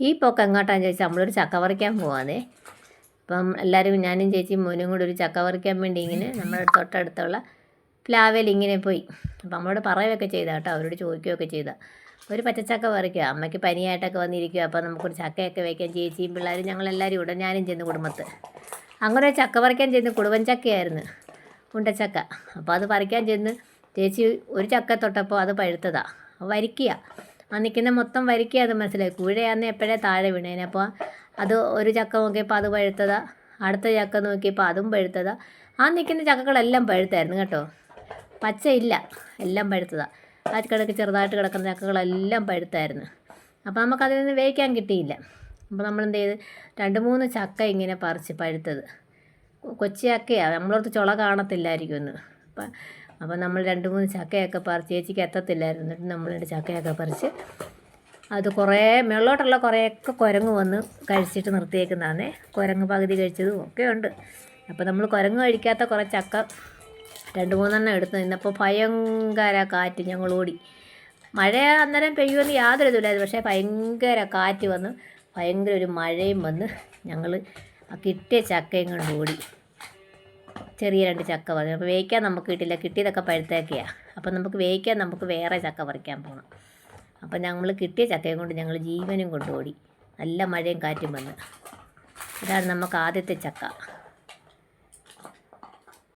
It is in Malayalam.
ഈ പോക്ക് എങ്ങോട്ടാന്ന് ചോദിച്ചാൽ നമ്മളൊരു ചക്ക പറിക്കാൻ പോവാന്നേ. അപ്പം എല്ലാവരും ഞാനും ചേച്ചി മോനും കൂടി ഒരു ചക്ക പറിക്കാൻ വേണ്ടി ഇങ്ങനെ നമ്മുടെ തൊട്ടടുത്തുള്ള പ്ലാവേൽ ഇങ്ങനെ പോയി. അപ്പം നമ്മളോട് പറയുകയൊക്കെ ചെയ്താ കേട്ടോ അവരോട് ചോദിക്കുകയൊക്കെ ചെയ്താൽ ഒരു പച്ചച്ചക്ക പറിക്കുക അമ്മയ്ക്ക് പനിയായിട്ടൊക്കെ വന്നിരിക്കുക അപ്പം നമുക്കൊരു ചക്കയൊക്കെ വയ്ക്കാൻ ചേച്ചിയും പിള്ളേരും ഞങ്ങളെല്ലാവരും ഇവിടെ ഞാനും ചെന്ന് കുടുംബത്ത്. അങ്ങനെ ചക്ക പറിക്കാൻ ചെന്ന് കുടുംബൻ ചക്കയായിരുന്നു ഉണ്ടച്ചക്ക. അപ്പോൾ അത് പറിക്കാൻ ചെന്ന് ചേച്ചി ഒരു ചക്ക തൊട്ടപ്പോൾ അത് പഴുത്തതാണ് വരിക്കുക ആ നിൽക്കുന്ന മൊത്തം വരിക്കുക അത് മനസ്സിലായി. കുഴയാന്ന് എപ്പോഴേ താഴെ വീണേനെ. അപ്പോൾ അത് ഒരു ചക്ക നോക്കിയപ്പോൾ അത് പഴുത്തതാ. അടുത്ത ചക്ക നോക്കിയപ്പോൾ അതും പഴുത്തതാ. ആ നിൽക്കുന്ന ചക്കകളെല്ലാം പഴുത്തായിരുന്നു കേട്ടോ. പച്ച ഇല്ല എല്ലാം പഴുത്തതാ. ആ കിടക്ക് ചെറുതായിട്ട് കിടക്കുന്ന ചക്കകളെല്ലാം പഴുത്തായിരുന്നു. അപ്പോൾ നമുക്കതിൽ നിന്ന് വേവിക്കാൻ കിട്ടിയില്ല. അപ്പോൾ നമ്മൾ എന്ത് ചെയ്ത് രണ്ട് മൂന്ന് ചക്ക ഇങ്ങനെ പറിച്ച് പഴുത്തത്. കൊച്ചി ചക്കയാണ് നമ്മളോർത്ത് ചുള കാണത്തില്ലായിരിക്കും ഒന്ന് അപ്പം അപ്പം നമ്മൾ രണ്ട് മൂന്ന് ചക്കയൊക്കെ പറിച്ച് ചേച്ചിക്ക് എത്തത്തില്ലായിരുന്നു. എന്നിട്ട് നമ്മൾ രണ്ട് ചക്കയൊക്കെ പറിച്ച് അത് കുറേ മേളോട്ടുള്ള കുറേയൊക്കെ കുരങ്ങ് വന്ന് കഴിച്ചിട്ട് നിർത്തിയേക്കുന്നതാണേ. കുരങ്ങ് പകുതി കഴിച്ചതും ഒക്കെ ഉണ്ട്. അപ്പോൾ നമ്മൾ കുരങ്ങ് കഴിക്കാത്ത കുറേ ചക്ക രണ്ട് മൂന്നെണ്ണം എടുത്ത് നിന്നപ്പോൾ ഭയങ്കര കാറ്റ് ഞങ്ങൾ ഓടി. മഴ അന്നേരം പെയ്യുമെന്ന് യാതൊരു ഇതുമില്ലായിരുന്നു. പക്ഷേ ഭയങ്കര കാറ്റ് വന്ന് ഭയങ്കര ഒരു മഴയും വന്ന് ഞങ്ങൾ ആ കിട്ടിയ ചക്കയും കൊണ്ട് ഓടി. ചെറിയ രണ്ട് ചക്ക വന്നു അപ്പോൾ വേവിക്കാൻ നമുക്ക് കിട്ടില്ല. കിട്ടിയതൊക്കെ പഴുത്തേക്കെയാണ് അപ്പോൾ നമുക്ക് വേവിക്കാൻ നമുക്ക് വേറെ ചക്ക പറിക്കാൻ പോകണം അപ്പോൾ ഞങ്ങൾ കിട്ടിയ ചക്കയും കൊണ്ട് ഞങ്ങൾ ജീവനും കൊണ്ട് നല്ല മഴയും കാറ്റും വന്ന്. ഇതാണ് നമുക്ക് ആദ്യത്തെ ചക്ക.